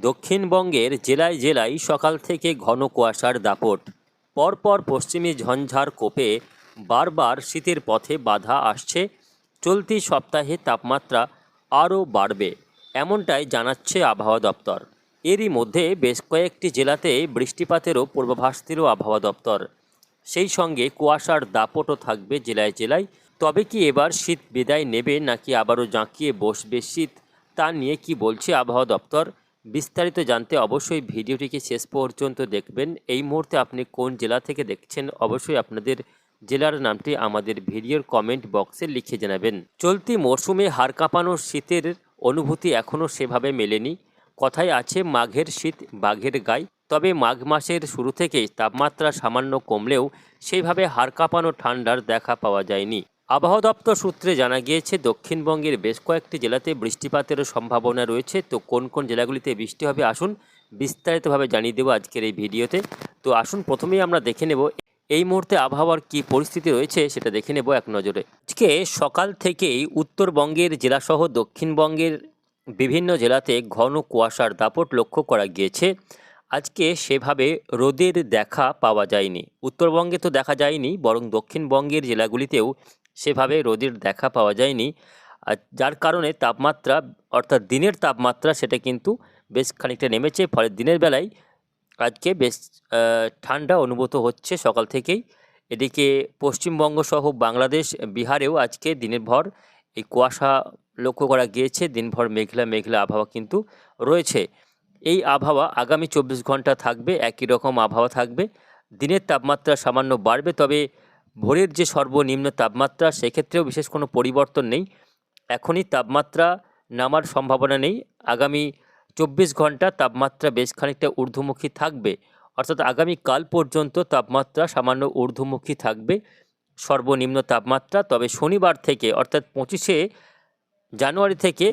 দক্ষিণবঙ্গের জেলায় জেলায় সকাল থেকে ঘন কুয়াশার দাপট। পরপর পশ্চিমী ঝঞ্ঝার কোপে বারবার শীতের পথে বাধা আসছে। চলতি সপ্তাহে তাপমাত্রা আরও বাড়বে, এমনটাই জানাচ্ছে আবহাওয়া দপ্তর। এরই মধ্যে বেশ কয়েকটি জেলাতে বৃষ্টিপাতেরও পূর্বাভাস দিল আবহাওয়া দপ্তর। সেই সঙ্গে কুয়াশার দাপটও থাকবে জেলায় জেলায়। তবে কি এবার শীত বিদায় নেবে নাকি আবারও জাঁকিয়ে বসবে শীত, তা নিয়ে কি বলছে আবহাওয়া দপ্তর? বিস্তারিত জানতে অবশ্যই ভিডিওটিকে শেষ পর্যন্ত দেখবেন। এই মুহূর্তে আপনি কোন জেলা থেকে দেখছেন, অবশ্যই আপনাদের জেলার নামটি আমাদের ভিডিওর কমেন্ট বক্সে লিখে জানাবেন। চলতি মরশুমে হাড় কাঁপানো শীতের অনুভূতি এখনও সেভাবে মেলেনি। কথায় আছে, মাঘের শীত বাঘের গায়ে। তবে মাঘ মাসের শুরু থেকেই তাপমাত্রা সামান্য কমলেও সেইভাবে হাড় কাঁপানো ঠান্ডার দেখা পাওয়া যায়নি। আবহাওয়া দপ্তর সূত্রে জানা গিয়েছে, দক্ষিণবঙ্গের বেশ কয়েকটি জেলাতে বৃষ্টিপাতেরও সম্ভাবনা রয়েছে। তো কোন কোন জেলাগুলিতে বৃষ্টি হবে আসুন বিস্তারিতভাবে জানিয়ে দেবো আজকের এই ভিডিওতে। তো আসুন, প্রথমেই আমরা দেখে নেব এই মুহূর্তে আবহাওয়ার কি পরিস্থিতি রয়েছে, সেটা দেখে নেব এক নজরে। আজকে সকাল থেকেই উত্তরবঙ্গের জেলাসহ দক্ষিণবঙ্গের বিভিন্ন জেলাতে ঘন কুয়াশার দাপট লক্ষ্য করা গিয়েছে। আজকে সেভাবে রোদের দেখা পাওয়া যায়নি। উত্তরবঙ্গে তো দেখা যায়নি, বরং দক্ষিণবঙ্গের জেলাগুলিতেও সেভাবে রোদের দেখা পাওয়া যায়নি। আর যার কারণে তাপমাত্রা, অর্থাৎ দিনের তাপমাত্রা সেটা কিন্তু বেশ খানিকটা নেমেছে। ফলে দিনের বেলায় আজকে বেশ ঠান্ডা অনুভূত হচ্ছে সকাল থেকেই। এদিকে পশ্চিমবঙ্গ সহ বাংলাদেশ, বিহারেও আজকে দিনের ভর এই কুয়াশা লক্ষ্য করা গিয়েছে। দিনভর মেঘলা মেঘলা আবহাওয়া কিন্তু রয়েছে। এই আবহাওয়া আগামী চব্বিশ ঘণ্টা থাকবে, একই রকম আবহাওয়া থাকবে। দিনের তাপমাত্রা সামান্য বাড়বে, তবে ভোরের যে সর্বনিম্ন তাপমাত্রা, সেক্ষেত্রেও বিশেষ কোনো পরিবর্তন নেই। এখনই তাপমাত্রা নামার সম্ভাবনা নেই। আগামী চব্বিশ ঘণ্টা তাপমাত্রা বেশ খানিকটা ঊর্ধ্বমুখী থাকবে। অর্থাৎ আগামী কাল পর্যন্ত তাপমাত্রা সামান্য ঊর্ধ্বমুখী থাকবে। সর্বনিম্ন তাপমাত্রা, তবে শনিবার থেকে, অর্থাৎ পঁচিশে জানুয়ারি থেকে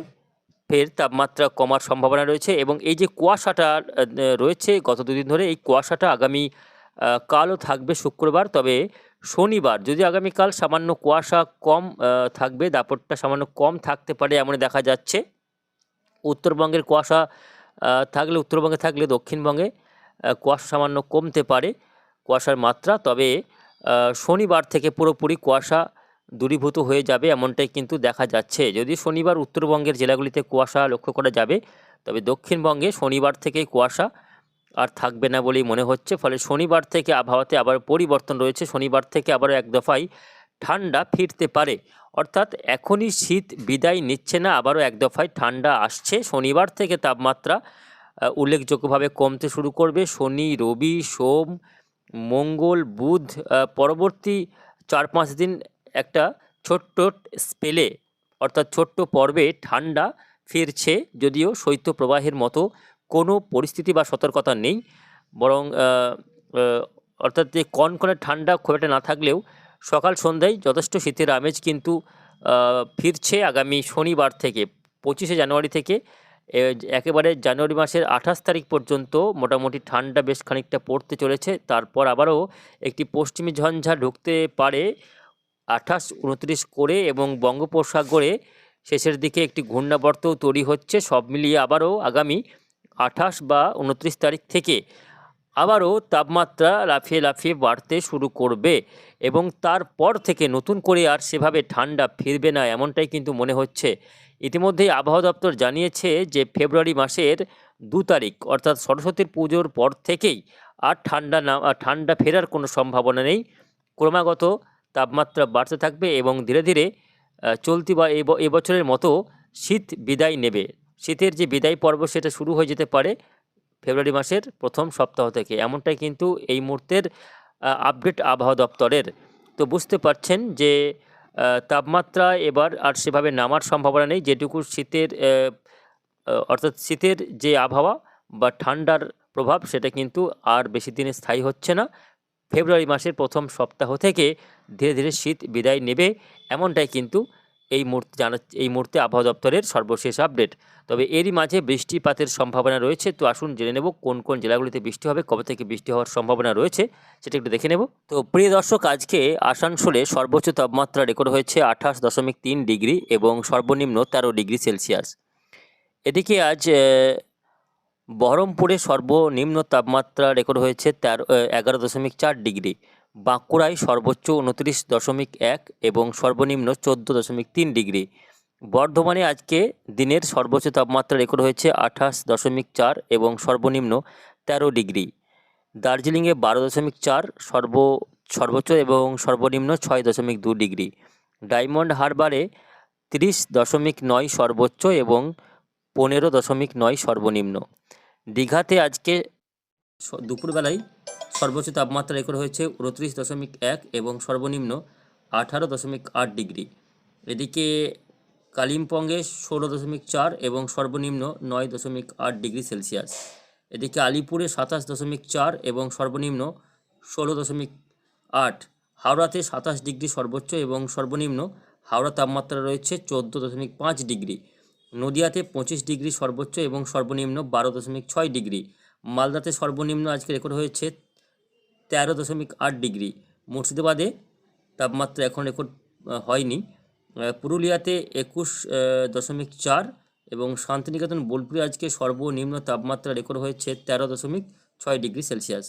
ফের তাপমাত্রা কমার সম্ভাবনা রয়েছে এবং এই যে কুয়াশাটা রয়েছে গত দুদিন ধরে, এই কুয়াশাটা আগামী কালও থাকবে শুক্রবার। তবে শনিবার, যদি আগামীকাল সামান্য কুয়াশা কম থাকবে, দাপটটা সামান্য কম থাকতে পারে এমন দেখা যাচ্ছে। উত্তরবঙ্গের কুয়াশা থাকলে, উত্তরবঙ্গে থাকলে দক্ষিণবঙ্গে কুয়াশা সামান্য কমতে পারে, কুয়াশার মাত্রা। তবে শনিবার থেকে পুরোপুরি কুয়াশা দূরীভূত হয়ে যাবে এমনটাই কিন্তু দেখা যাচ্ছে। যদি শনিবার উত্তরবঙ্গের জেলাগুলিতে কুয়াশা লক্ষ্য করা যাবে, তবে দক্ষিণবঙ্গে শনিবার থেকে কুয়াশা আর থাকবে না বলেই মনে হচ্ছে। ফলে শনিবার থেকে আবহাওয়াতে আবার পরিবর্তন রয়েছে। শনিবার থেকে আবার এক দফায় ঠান্ডা ফিরতে পারে। অর্থাৎ এখনই শীত বিদায় নিচ্ছে না, আবারও এক দফায় ঠান্ডা আসছে। শনিবার থেকে তাপমাত্রা উল্লেখযোগ্যভাবে কমতে শুরু করবে। শনি, রবি, সোম, মঙ্গল, বুধ পরবর্তী চার পাঁচ দিন একটা ছোট্ট স্পেলে, অর্থাৎ ছোট্ট পর্বে ঠান্ডা ফিরছে। যদিও শৈত্যপ্রবাহের মতো কোনো পরিস্থিতি বা সতর্কতা নেই। বরং অর্থাৎ যে কনকনে ঠান্ডা খুব একটা না থাকলেও সকাল সন্ধ্যায় যথেষ্ট শীতের আমেজ কিন্তু ফিরছে আগামী শনিবার থেকে, পঁচিশে জানুয়ারি থেকে। একেবারে জানুয়ারি মাসের আঠাশ তারিখ পর্যন্ত মোটামুটি ঠান্ডা বেশ খানিকটা পড়তে চলেছে। তারপর আবারও একটি পশ্চিমী ঝঞ্ঝা ঢুকতে পারে আঠাশ, উনত্রিশ করে এবং বঙ্গোপসাগরে শেষের দিকে একটি ঘূর্ণাবর্তও তৈরি হচ্ছে। সব মিলিয়ে আবারও আগামী আঠাশ বা উনত্রিশ তারিখ থেকে আবারও তাপমাত্রা লাফিয়ে লাফিয়ে বাড়তে শুরু করবে এবং তারপর থেকে নতুন করে আর সেভাবে ঠান্ডা ফিরবে না এমনটাই কিন্তু মনে হচ্ছে। ইতিমধ্যেই আবহাওয়া দপ্তর জানিয়েছে যে ফেব্রুয়ারি মাসের দু তারিখ, অর্থাৎ সরস্বতীর পুজোর পর থেকেই আর ঠান্ডা না ঠান্ডা ফেরার কোনো সম্ভাবনা নেই। ক্রমাগত তাপমাত্রা বাড়তে থাকবে এবং ধীরে ধীরে চলতি বা এব- এবছরের মতো শীত বিদায় নেবে। শীতের যে বিদায় পর্ব সেটা শুরু হয়ে যেতে পারে ফেব্রুয়ারি মাসের প্রথম সপ্তাহ থেকে। এমনটাই কিন্তু এই মুহূর্তের আপডেট আবহাওয়া দপ্তরের। তো বুঝতে পারছেন যে তাপমাত্রা এবার আর সেভাবে নামার সম্ভাবনা নেই, যেটুকু শীতের অর্থাৎ শীতের যে আবহাওয়া বা ঠান্ডার প্রভাব সেটা কিন্তু আর বেশি দিনে স্থায়ী হচ্ছে না। ফেব্রুয়ারি মাসের প্রথম সপ্তাহ থেকে ধীরে ধীরে শীত বিদায় নেবে, এমনটাই কিন্তু এই মুহূর্তে জানা, এই মুহূর্তে আবহাওয়া দপ্তরের সর্বশেষ আপডেট। তবে এরই মাঝে বৃষ্টিপাতের সম্ভাবনা রয়েছে। তো আসুন জেনে নেব কোন কোন জেলাগুলিতে বৃষ্টি হবে, কবে থেকে বৃষ্টি হওয়ার সম্ভাবনা রয়েছে, সেটা একটু দেখে নেব। তো প্রিয় দর্শক, আজকে আসানসোলে সর্বোচ্চ তাপমাত্রা রেকর্ড হয়েছে আঠাশ দশমিক তিন ডিগ্রি এবং সর্বনিম্ন তেরো ডিগ্রি সেলসিয়াস। এদিকে আজ বহরমপুরে সর্বনিম্ন তাপমাত্রা রেকর্ড হয়েছে তেরো এগারো দশমিক চার ডিগ্রি। বাঁকুড়ায় সর্বোচ্চ উনত্রিশ দশমিক এক এবং সর্বনিম্ন চোদ্দ দশমিক তিন ডিগ্রি। বর্ধমানে আজকে দিনের সর্বোচ্চ তাপমাত্রা রেকর্ড হয়েছে আঠাশ দশমিক চার এবং সর্বনিম্ন তেরো ডিগ্রি। দার্জিলিংয়ে বারো দশমিক চার, সর্ব সর্বোচ্চ এবং সর্বনিম্ন ছয় দশমিক দু ডিগ্রি। ডায়মন্ড হারবারে তিরিশ দশমিক নয় সর্বোচ্চ এবং পনেরো দশমিক নয় সর্বনিম্ন। দীঘাতে আজকে দুপুরবেলায় সর্বোচ্চ তাপমাত্রা রেকর্ড হয়েছে উনত্রিশ দশমিক এক এবং সর্বনিম্ন আঠারো দশমিক আট ডিগ্রি। এদিকে কালিম্পংয়ে ষোলো দশমিক চার এবং সর্বনিম্ন নয় দশমিক আট ডিগ্রি সেলসিয়াস। এদিকে আলিপুরে সাতাশ দশমিক চার এবং সর্বনিম্ন ষোলো দশমিক আট। হাওড়াতে সাতাশ ডিগ্রি সর্বোচ্চ এবং সর্বনিম্ন হাওড়া তাপমাত্রা রয়েছে চোদ্দ দশমিক পাঁচ ডিগ্রি। নদিয়াতে পঁচিশ ডিগ্রি সর্বোচ্চ এবং সর্বনিম্ন বারো দশমিক ছয় ডিগ্রি। মালদাতে সর্বনিম্ন আজকে রেকর্ড হয়েছে তেরো দশমিক আট ডিগ্রি। মুর্শিদাবাদে তাপমাত্রা এখন রেকর্ড হয়নি। পুরুলিয়াতে একুশ দশমিক চার এবং শান্তিনিকেতন, বোলপুরে আজকে সর্বনিম্ন তাপমাত্রা রেকর্ড হয়েছে তেরো দশমিক ছয় ডিগ্রি সেলসিয়াস।